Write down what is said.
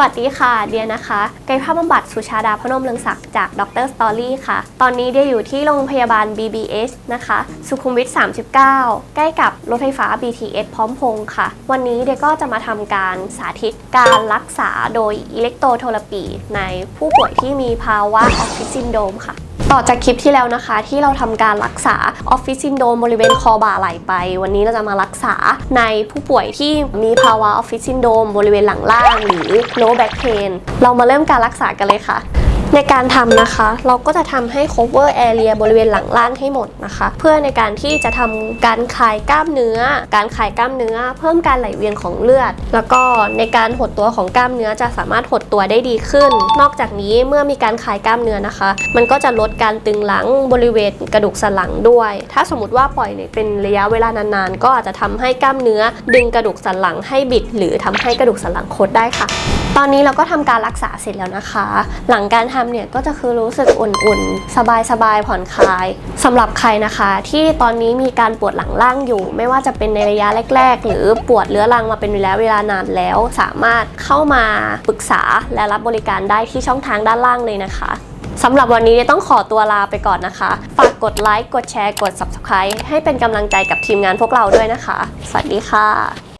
สวัสดีค่ะ เดียนะคะกายภาพบำบัดสุชาดาพนมเรืองศักดิ์จากดรสตอรี่ค่ะ ตอนนี้เดียอยู่ที่โรงพยาบาล BBS นะคะ สุขุมวิท 39 ใกล้กับรถไฟฟ้า BTS พร้อมพงค่ะ วันนี้เดียก็จะมาทำการสาธิตการรักษาโดยอิเล็กโทรโทรปีในผู้ป่วยที่มีภาวะออฟฟิศซินโดมค่ะ ต่อจากคลิปที่แล้วนะคะ ที่เราทำการรักษาออฟฟิศซินโดมบริเวณคอบ่าไหลไป วันนี้เราจะมารักษาในผู้ป่วยที่มีภาวะออฟฟิศซินโดมบริเวณหลังล่าง หรือ low back pain เรามาเริ่มการรักษากันเลยค่ะ ในการทำนะคะ เราก็จะทำให้ cover area บริเวณหลังล่างให้หมดนะคะ เพื่อในการที่จะทำการคลายกล้ามเนื้อ การคลายกล้ามเนื้อ เพิ่มการไหลเวียนของเลือด แล้วก็ในการหดตัวของกล้ามเนื้อจะสามารถหดตัวได้ดีขึ้น นอกจากนี้เมื่อมีการคลายกล้ามเนื้อนะคะ มันก็จะลดการตึงหลังบริเวณกระดูกสันหลังด้วย ถ้าสมมติว่าปล่อยเป็นระยะเวลานานๆ ก็อาจจะทำให้กล้ามเนื้อ ดึงกระดูกสันหลังให้บิด หรือทำให้กระดูกสันหลังคดได้ค่ะตอนนี้เราก็ทำการรักษาเสร็จแล้วนะคะ หลังการทำเนี่ยก็จะคือรู้สึกอุ่นๆ สบายๆ ผ่อนคลายสำหรับใครนะคะ ที่ตอนนี้มีการปวดหลังล่างอยู่ ไม่ว่าจะเป็นในระยะแรก ๆ หรือปวดเรื้อรังมาเป็นระยะเวลานานแล้ว สามารถเข้ามาปรึกษาและรับบริการได้ที่ช่องทางด้านล่างเลยนะคะสำหรับวันนี้ต้องขอตัวลาไปก่อนนะคะ ฝากกดไลค์ กดแชร์ กด subscribe ให้เป็นกำลังใจกับทีมงานพวกเราด้วยนะคะ สวัสดีค่ะ